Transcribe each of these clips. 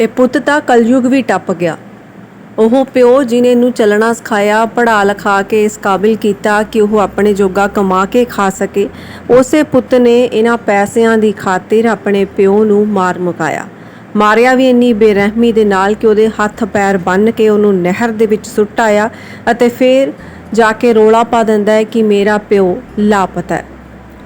ਇਹ ਪੁੱਤ ਤਾਂ ਕਲਯੁਗ ਵੀ ਟੱਪ ਗਿਆ। ਉਹ ਪਿਓ ਜਿਨੇ ਨੂੰ ਚੱਲਣਾ ਸਿਖਾਇਆ, ਪੜ੍ਹਾ ਲਿਖਾ ਕੇ ਇਸ ਕਾਬਿਲ ਕੀਤਾ ਕਿ ਉਹ ਆਪਣੇ ਜੋਗਾ ਕਮਾ ਕੇ ਖਾ ਸਕੇ, ਉਸੇ ਪੁੱਤ ਨੇ ਇਹਨਾਂ ਪੈਸਿਆਂ ਦੀ ਖਾਤਰ ਆਪਣੇ ਪਿਓ ਨੂੰ ਮਾਰ ਮੁਕਾਇਆ। ਮਾਰਿਆ ਵੀ ਇੰਨੀ ਬੇਰਹਿਮੀ ਦੇ ਨਾਲ ਕਿ ਉਹਦੇ ਹੱਥ ਪੈਰ ਬੰਨ੍ਹ ਕੇ ਉਹਨੂੰ ਨਹਿਰ ਦੇ ਵਿੱਚ ਸੁੱਟ ਆਇਆ ਅਤੇ ਫਿਰ ਜਾ ਕੇ ਰੋਲਾ ਪਾ ਦਿੰਦਾ ਹੈ ਕਿ ਮੇਰਾ ਪਿਓ ਲਾਪਤਾ ਹੈ।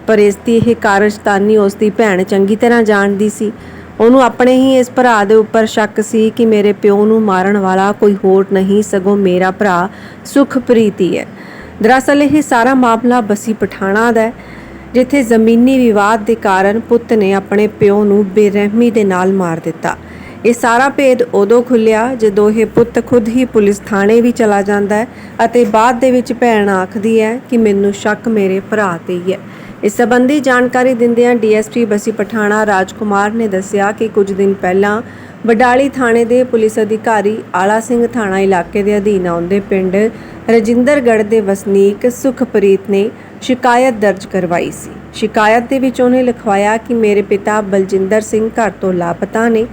ਪਰ ਇਸ ਦੀ ਇਹ ਕਾਰਜਤਾਨੀ ਉਸ ਦੀ ਭੈਣ ਚੰਗੀ ਤਰ੍ਹਾਂ ਜਾਣਦੀ ਸੀ। ਉਹਨੂੰ ਆਪਣੇ ਹੀ ਇਸ ਭਰਾ ਦੇ ਉੱਪਰ ਸ਼ੱਕ ਸੀ ਕਿ ਮੇਰੇ ਪਿਓ ਨੂੰ ਮਾਰਨ ਵਾਲਾ ਕੋਈ ਹੋਰ ਨਹੀਂ, ਸਗੋਂ ਮੇਰਾ ਭਰਾ ਸੁਖਪ੍ਰੀਤ ਹੀ। ਹੈ ਦਰਅਸਲ ਇਹ ਸਾਰਾ ਮਾਮਲਾ ਬਸੀ ਪਠਾਣਾ ਦਾ ਹੈ, ਜਿੱਥੇ ਜ਼ਮੀਨੀ ਵਿਵਾਦ ਦੇ ਕਾਰਨ ਪੁੱਤ ਨੇ ਆਪਣੇ ਪਿਓ ਨੂੰ ਬੇਰਹਿਮੀ ਦੇ ਨਾਲ ਮਾਰ ਦਿੱਤਾ। ਇਹ ਸਾਰਾ ਭੇਦ ਉਦੋਂ ਖੁੱਲਿਆ ਜਦੋਂ ਇਹ ਪੁੱਤ ਖੁਦ ਹੀ ਪੁਲਿਸ ਥਾਣੇ ਵੀ ਚਲਾ ਜਾਂਦਾ ਹੈ ਅਤੇ ਬਾਅਦ ਦੇ ਵਿੱਚ ਭੈਣ ਆਖਦੀ ਹੈ ਕਿ ਮੈਨੂੰ ਸ਼ੱਕ ਮੇਰੇ ਭਰਾ ਤੇ ਹੀ ਹੈ। ਇਸ ਸੰਬੰਧੀ ਜਾਣਕਾਰੀ ਦਿੰਦਿਆਂ ਡੀਐਸਪੀ ਬਸੀ ਪਠਾਣਾ ਰਾਜਕੁਮਾਰ ਨੇ ਦੱਸਿਆ ਕਿ ਕੁਝ ਦਿਨ ਪਹਿਲਾਂ ਬਡਾਲੀ ਥਾਣੇ ਦੇ ਪੁਲਿਸ ਅਧਿਕਾਰੀ ਆਲਾ ਸਿੰਘ ਥਾਣਾ ਇਲਾਕੇ ਦੇ ਅਧੀਨ ਆਉਂਦੇ ਪਿੰਡ ਰਜਿੰਦਰਗੜ੍ਹ ਦੇ ਵਸਨੀਕ ਸੁਖਪ੍ਰੀਤ ਨੇ ਸ਼ਿਕਾਇਤ ਦਰਜ ਕਰਵਾਈ ਸੀ। ਸ਼ਿਕਾਇਤ ਦੇ ਵਿੱਚ ਉਹਨੇ ਲਿਖਵਾਇਆ ਕਿ ਮੇਰੇ ਪਿਤਾ ਬਲਜਿੰਦਰ ਸਿੰਘ ਘਰ ਤੋਂ ਲਾਪਤਾ ਨੇ।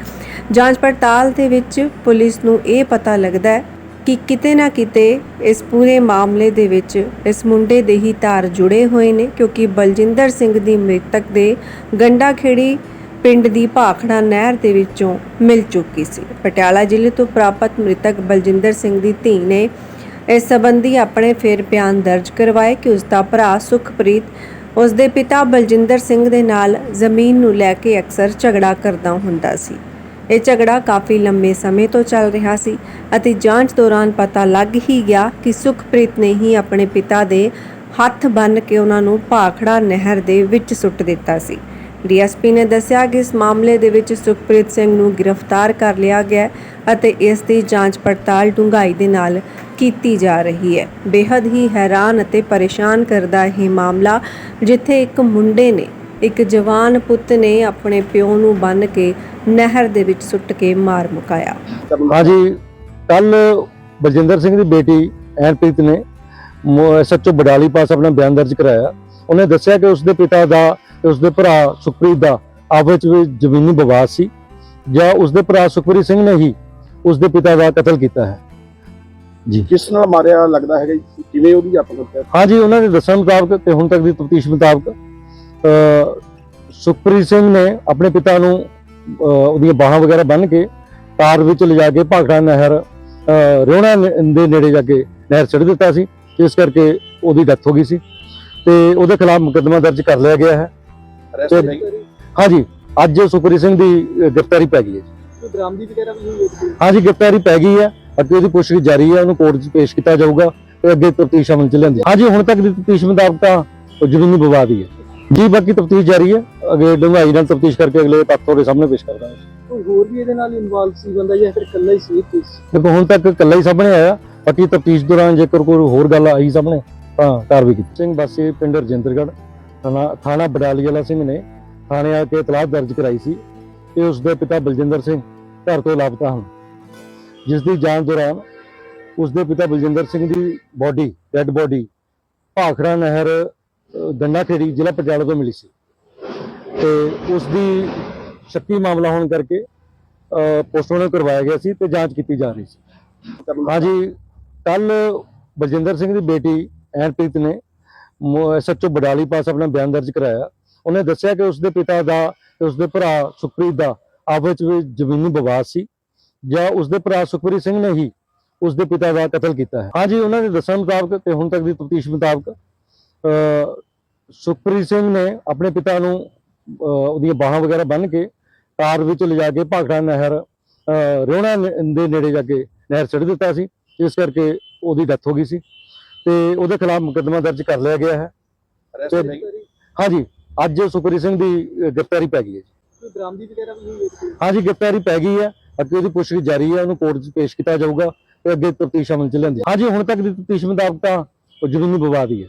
ਜਾਂਚ ਪੜਤਾਲ ਦੇ ਵਿੱਚ ਪੁਲਿਸ ਨੂੰ ਇਹ ਪਤਾ ਲੱਗਦਾ ਹੈ ਕਿ ਕਿਤੇ ਨਾ ਕਿਤੇ ਇਸ ਪੂਰੇ ਮਾਮਲੇ ਦੇ ਵਿੱਚ ਇਸ ਮੁੰਡੇ ਦੇ ਹੀ ਤਾਰ ਜੁੜੇ ਹੋਏ ਨੇ ਕਿਉਂਕਿ ਬਲਜਿੰਦਰ ਸਿੰਘ ਦੀ ਮ੍ਰਿਤਕ ਦੇ ਗੰਡਾ ਖੇੜੀ ਪਿੰਡ ਦੀ ਭਾਖੜਾ ਨਹਿਰ ਦੇ ਵਿੱਚੋਂ ਮਿਲ ਚੁੱਕੀ ਸੀ। ਪਟਿਆਲਾ ਜ਼ਿਲ੍ਹੇ ਤੋਂ ਪ੍ਰਾਪਤ ਮ੍ਰਿਤਕ ਬਲਜਿੰਦਰ ਸਿੰਘ ਦੀ ਧੀ ਨੇ ਇਸ ਸੰਬੰਧੀ ਆਪਣੇ ਫਿਰ ਬਿਆਨ ਦਰਜ ਕਰਵਾਏ ਕਿ ਉਸ ਦਾ ਭਰਾ ਸੁਖਪ੍ਰੀਤ ਉਸ ਦੇ ਪਿਤਾ ਬਲਜਿੰਦਰ ਸਿੰਘ ਦੇ ਨਾਲ ਜ਼ਮੀਨ ਨੂੰ ਲੈ ਕੇ ਅਕਸਰ ਝਗੜਾ ਕਰਦਾ ਹੁੰਦਾ ਸੀ। ਇਹ ਝਗੜਾ ਕਾਫੀ ਲੰਮੇ ਸਮੇਂ ਤੋਂ ਚੱਲ ਰਿਹਾ ਸੀ ਅਤੇ ਜਾਂਚ ਦੌਰਾਨ ਪਤਾ ਲੱਗ ਹੀ ਗਿਆ ਕਿ ਸੁਖਪ੍ਰੀਤ ਨੇ ਹੀ ਆਪਣੇ ਪਿਤਾ ਦੇ ਹੱਥ ਬੰਨ੍ਹ ਕੇ ਉਹਨਾਂ ਨੂੰ ਭਾਖੜਾ ਨਹਿਰ ਦੇ ਵਿੱਚ ਸੁੱਟ ਦਿੱਤਾ ਸੀ। ਡੀਐਸਪੀ ਨੇ ਦੱਸਿਆ ਕਿ ਇਸ ਮਾਮਲੇ ਦੇ ਵਿੱਚ ਸੁਖਪ੍ਰੀਤ ਸਿੰਘ ਨੂੰ ਗ੍ਰਿਫਤਾਰ ਕਰ ਲਿਆ ਗਿਆ ਅਤੇ ਇਸ ਦੀ ਜਾਂਚ ਪੜਤਾਲ ਡੂੰਘਾਈ ਦੇ ਨਾਲ ਕੀਤੀ ਜਾ ਰਹੀ ਹੈ। ਬੇहद ਹੀ ਹੈਰਾਨ ਅਤੇ ਪਰੇਸ਼ਾਨ ਕਰਦਾ ਇਹ ਮਾਮਲਾ, ਜਿੱਥੇ ਇੱਕ ਮੁੰਡੇ ਨੇ, ਇੱਕ ਜਵਾਨ ਪੁੱਤ ਨੇ ਆਪਣੇ ਪਿਓ ਨੂੰ ਬੰਨ ਕੇ ਨਹਿਰ ਦੇ ਵਿੱਚ ਸੁੱਟ ਕੇ ਮਾਰ ਮੁਕਾਇਆ। ਹਾਂਜੀ ਕੱਲ ਬਲਜਿੰਦਰ ਸਿੰਘ ਦੀ ਬੇਟੀ ਐਨਪ੍ਰੀਤ ਨੇ ਐਸਐਚਓ ਬਡਾਲੀ ਪਾਸ ਆਪਣਾ ਬਿਆਨ ਦਰਜ ਕਰਾਇਆ। ਉਹਨੇ ਦੱਸਿਆ ਕਿ ਉਸਦੇ ਪਿਤਾ ਦਾ ਤੇ ਉਸਦੇ ਭਰਾ ਸੁਖਪ੍ਰੀਤ ਦਾ ਆਪਸ ਵਿੱਚ ਜ਼ਮੀਨੀ ਵਿਵਾਦ ਸੀ ਜਾਂ ਉਸਦੇ ਭਰਾ ਸੁਖਪ੍ਰੀਤ ਸਿੰਘ ਨੇ ਹੀ ਉਸਦੇ ਪਿਤਾ ਦਾ ਕਤਲ ਕੀਤਾ ਹੈ। ਜੀ। ਕਿਸ ਨਾਲ ਮਾਰਿਆ ਲੱਗਦਾ ਹੈਗਾ ਜੀ? ਕਿਵੇਂ ਉਹਦੀ ਆਪਣਾ ਹੈ ਹਾਂਜੀ ਉਹਨਾਂ ਦੇ ਦੱਸਣ ਮੁਤਾਬਕ ਤੇ ਹੁਣ ਤੱਕ ਦੀ ਤਫਤੀਸ਼ ਮੁਤਾਬਕ ਅ, ਸੁਖਪ੍ਰੀਤ ਸਿੰਘ ਨੇ ਆਪਣੇ ਪਿਤਾ ਨੂੰ ਉਹਦੀਆਂ ਬਾਹਾਂ ਵਗੈਰਾ ਬੰਨ੍ਹ ਕੇ ਤਾਰ ਵਿੱਚ ਲਿਜਾ ਕੇ ਭਾਖੜਾ ਨਹਿਰ ਨ- ਦੇ ਨੇੜੇ ਜਾ ਕੇ ਨਹਿਰ ਛੱਡ ਦਿੱਤਾ ਸੀ ਇਸ ਕਰਕੇ ਉਹਦੀ ਡੈਥ ਹੋ ਗਈ ਸੀ ਤੇ ਉਹਦੇ ਖਿਲਾਫ ਮੁਕੱਦਮਾ ਦਰਜ ਕਰ ਲਿਆ ਗਿਆ ਹੈ। ਤੇ- ਨਹੀਂ ਹਾਂਜੀ ਅੱਜ ਸੁਖਪ੍ਰੀਤ ਸਿੰਘ ਦੀ ਗ੍ਰਿਫਤਾਰੀ ਪੈ ਗਈ ਹੈ ਜੀ। ਕੋਈ ਬਰਾਮਦੀ ਵਗੈਰਾ ਵੀ ਹੋਈ ਹੈ ਹਾਂਜੀ ਗ੍ਰਿਫਤਾਰੀ ਪੈ ਗਈ ਹੈ। ਅੱਗੇ ਉਹਦੀ ਪੁੱਛਗਿੱਛ ਜਾਰੀ ਹੈ ਉਹਨੂੰ ਕੋਰਟ 'ਚ ਪੇਸ਼ ਕੀਤਾ ਜਾਊਗਾ ਤੇ ਅੱਗੇ ਤਫਤੀਸ਼ ਅਮਲ 'ਚ ਲੈਂਦੀ ਹਾਂਜੀ ਹੁਣ ਤੱਕ ਦੀ ਤਫਤੀਸ਼ ਮੁਤਾਬਕ ਤਾਂ ਉਹ ਜ਼ਮੀਨੀ ਵਿਵਾਦ ਹੀ ਹੈ। ਜੀ ਬਾਕੀ ਤਫਤੀਸ਼ ਜਾਰੀ ਹੈ। ਅੱਗੇ ਡੂੰਘਾਈ ਨਾਲ ਤਫਤੀਸ਼ ਕਰਕੇ ਅਗਲੇ ਤੱਥ ਤੁਹਾਡੇ ਸਾਹਮਣੇ ਪੇਸ਼ ਕਰ ਦਾਂਗੇ ਕੋਈ ਹੋਰ ਵੀ ਇਹਦੇ ਨਾਲ ਇਨਵੋਲਵ ਸੀ ਬੰਦਾ ਜਾਂ ਫਿਰ ਇਕੱਲਾ ਹੀ ਸੀ ਦੇਖੋ ਹੁਣ ਤੱਕ ਇਕੱਲਾ ਹੀ ਸਾਹਮਣੇ ਆਇਆ। ਬਾਕੀ ਤਫਤੀਸ਼ ਦੌਰਾਨ ਜੇਕਰ ਕੋਈ ਹੋਰ ਗੱਲ ਆਈ ਸਾਹਮਣੇ ਤਾਂ ਕਾਰਵਾਈ ਕੀਤੀ। ਸਿੰਘ ਵਾਸੀ ਪਿੰਡ ਰਜਿੰਦਰਗੜ੍ਹ। ਥਾਣਾ ਥਾਣਾ ਬਡਾਲੀ ਵਾਲਾ ਸਿੰਘ ਨੇ ਥਾਣੇ ਆ ਕੇ ਇਤਲਾਹ ਦਰਜ ਕਰਾਈ ਸੀ ਕਿ ਉਸ ਦੇ ਪਿਤਾ ਬਲਜਿੰਦਰ ਸਿੰਘ ਘਰ ਤੋਂ ਲਾਪਤਾ ਹਨ। ਜਿਸ ਦੀ ਜਾਂਚ ਦੌਰਾਨ ਉਸ ਦੇ ਪਿਤਾ ਬਲਜਿੰਦਰ ਸਿੰਘ ਦੀ ਬੋਡੀ ਡੈੱਡ ਬੋਡੀ ਭਾਖੜਾ ਨਹਿਰ ਅਹ, ਖੇੜੀ ਜ਼ਿਲ੍ਹਾ ਪਟਿਆਲਾ ਤੋਂ ਮਿਲੀ ਸੀ। ਤੇ ਉਸ ਦੀ ਸ਼ੱਕੀ ਮਾਮਲਾ ਹੋਣ ਕਰਕੇ ਪੋਸਟਮਾਰਟਮ ਕਰਵਾਇਆ ਗਿਆ ਸੀ ਤੇ ਜਾਂਚ ਕੀਤੀ ਜਾ ਰਹੀ ਸੀ। ਹਾਂਜੀ ਕੱਲ ਬਲਜਿੰਦਰ ਸਿੰਘ ਦੀ ਬੇਟੀ ਐਨਪ੍ਰੀਤ ਨੇ ਐਸਐਚਓ ਬਡਾਲੀ ਪਾਸ ਆਪਣਾ ਬਿਆਨ ਦਰਜ ਕਰਾਇਆ। ਉਹਨੇ ਦੱਸਿਆ ਕਿ ਉਸਦੇ ਪਿਤਾ ਦਾ ਤੇ ਉਸਦੇ ਭਰਾ ਸੁਖਪ੍ਰੀਤ ਦਾ ਆਪਸ ਵਿੱਚ ਜ਼ਮੀਨੀ ਵਿਵਾਦ ਸੀ ਜਾਂ ਉਸਦੇ ਭਰਾ ਸੁਖਪ੍ਰੀਤ ਸਿੰਘ ਨੇ ਹੀ ਉਸਦੇ ਪਿਤਾ ਦਾ ਕਤਲ ਕੀਤਾ ਹੈ। ਹਾਂਜੀ ਉਹਨਾਂ ਦੇ ਦੱਸਣ ਮੁਤਾਬਕ ਤੇ ਹੁਣ ਤੱਕ ਦੀ ਤਫਤੀਸ਼ ਮੁਤਾਬਕ ਸੁਖਪ੍ਰੀਤ ਸਿੰਘ ਨੇ ਆਪਣੇ ਪਿਤਾ ਨੂੰ ਉਹਦੀਆਂ ਬਾਹਾਂ ਵਗੈਰਾ ਬੰਨ੍ਹ ਕੇ ਕਾਰ ਵਿੱਚ ਲਿਜਾ ਕੇ ਭਾਖੜਾ ਨਹਿਰ ਅ, ਦੇ ਨੇੜੇ ਜਾ ਕੇ ਨਹਿਰ ਛੱਡ ਦਿੱਤਾ ਸੀ। ਇਸ ਕਰਕੇ ਉਹਦੀ ਡੈਥ ਹੋ ਗਈ ਸੀ। ਤੇ ਉਹਦੇ ਖਿਲਾਫ ਮੁਕੱਦਮਾ ਦਰਜ ਕਰ ਲਿਆ ਗਿਆ ਹੈ। ਤੇ- ਹਾਂਜੀ ਅੱਜ ਸੁਖਪ੍ਰੀਤ ਸਿੰਘ ਦੀ ਅ, ਗ੍ਰਿਫਤਾਰੀ ਪੈ ਗਈ ਹੈ ਜੀ। ਬਰਾਮਦੀ ਵਗੈਰਾ ਵੀ ਹੋਈ ਹੈ ਹਾਂਜੀ ਗ੍ਰਿਫਤਾਰੀ ਪੈ ਗਈ ਹੈ। ਅੱਗੇ ਉਹਦੀ ਪੁੱਛਗਿੱਛ ਜਾਰੀ ਹੈ ਉਹਨੂੰ ਕੋਰਟ 'ਚ ਪੇਸ਼ ਕੀਤਾ ਜਾਊਗਾ ਤੇ ਅੱਗੇ ਤਫਤੀਸ਼ ਅਮਲ 'ਚ ਲੈਂਦੀ ਹਾਂਜੀ ਹੁਣ ਤੱਕ ਦੀ ਤਫਤੀਸ਼ ਮੁਤਾਬਕ ਤਾਂ ਉਹ ਜ਼ਮੀਨੀ ਵਿਵਾਦ ਹੀ ਹੈ।